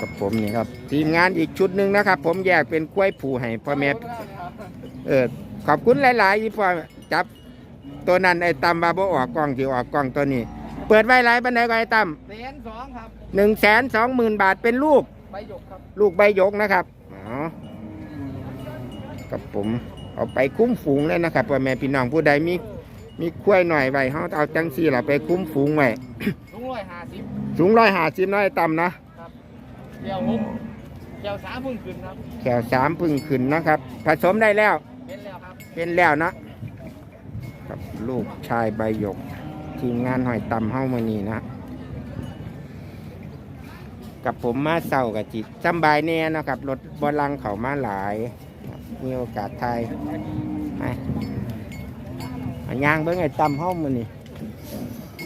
กับผมนี่ครับ ทีมงานอีกชุดหนึ่งนะครับ ผมแยกเป็นกล้วยผูให้พ่อแม่เออขอบคุณหลายๆที่พ่อจับตัวนั้นไอ้ตั้มบาบ่ออกกล้องที่ออกกล้องตัวนี้ เปิดไว้หลายบันไดก็ไอ้ตั้มแสนสองครับหนึ่งแสนสองหมื่นบาทเป็นลูกใบหยกครับลูกใบหยกนะครับอ๋อกับผมเอาไปคุ้มฝูงเลยนะครับพ่อแม่พี่น้องผู้ใดมีมีคุ้ยหน่อยไว้เขาเอาจังซี่ล่ะไปคุ้มฝูงไว้ลุงร้อยห้าสิบสูงร้อยหาสิบน้อยต่ำนะ เกี่ยวหกเกี่ยวสามพึ่งขึ้นครับแถวสามพึ่งขึ้นนะครับ ผสมได้แล้วเห็นแล้วครับเป็นแล้วนะกับลูกชายใบหยก ทีมงานหอยต่ำเฮ้ามานี่นะ กับผมมาเศร้ากับจิตสำบายแน่นะครับรถบอลังเขามาหลาย มีโอกาสไทยไปเอาย่างเบิ้งไอ้ต่ำเฮ้ามานี่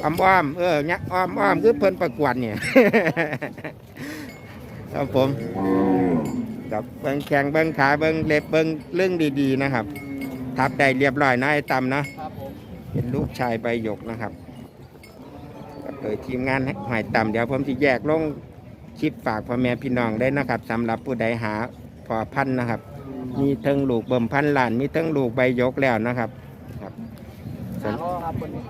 อ้อมอ้อมๆเออเนี่ยอ้อมอ้อมๆคือเพิ่นประกวดเนี่ย ครับผมกับเบิ้งแข้งเบิ้งขาเบิ้งเล็บเบิ้งเรื่องดีๆนะครับ ทับได้เรียบร้อยนะไอ้ต่ำนะครับผมเป็นลูกชายใบหยกนะครับก็โดยทีมงานหอยต่ำเดี๋ยวผมจะแยกลงคลิปฝากพ่อแม่พี่น้องได้นะครับสำหรับผู้ใดหาพอพันธุ์นะครับ มีเทิงลูกเบิ่มพันล้าน มีเทิงลูกใบหยกแล้วนะครับครับหาล้อครับคนนี้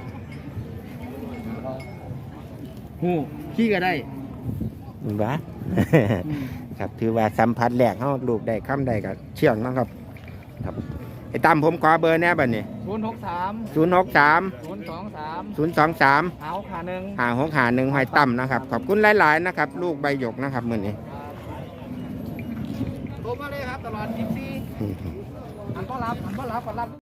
หูขี้ก็ได้มึงวะ ครับถือว่าสัมผัสแรกเขาลูกได้คำได้ก็เชื่องเนาะครับ ครับไอ้ตามผมขอเบอร์แน่บัดนี้ศูนย์หกสามศูนย์หกสามศูนย์สองสามศูนย์สองสามหาวขาหนึ่งหาหกหาหนึ่งหอยต่ำนะครับ ขอบคุณหลาย ๆ นะครับ ลูกใบหยกนะครับมือนี้โทรมาเลยครับตลอด24อันก็รับอันก็รับก็รับ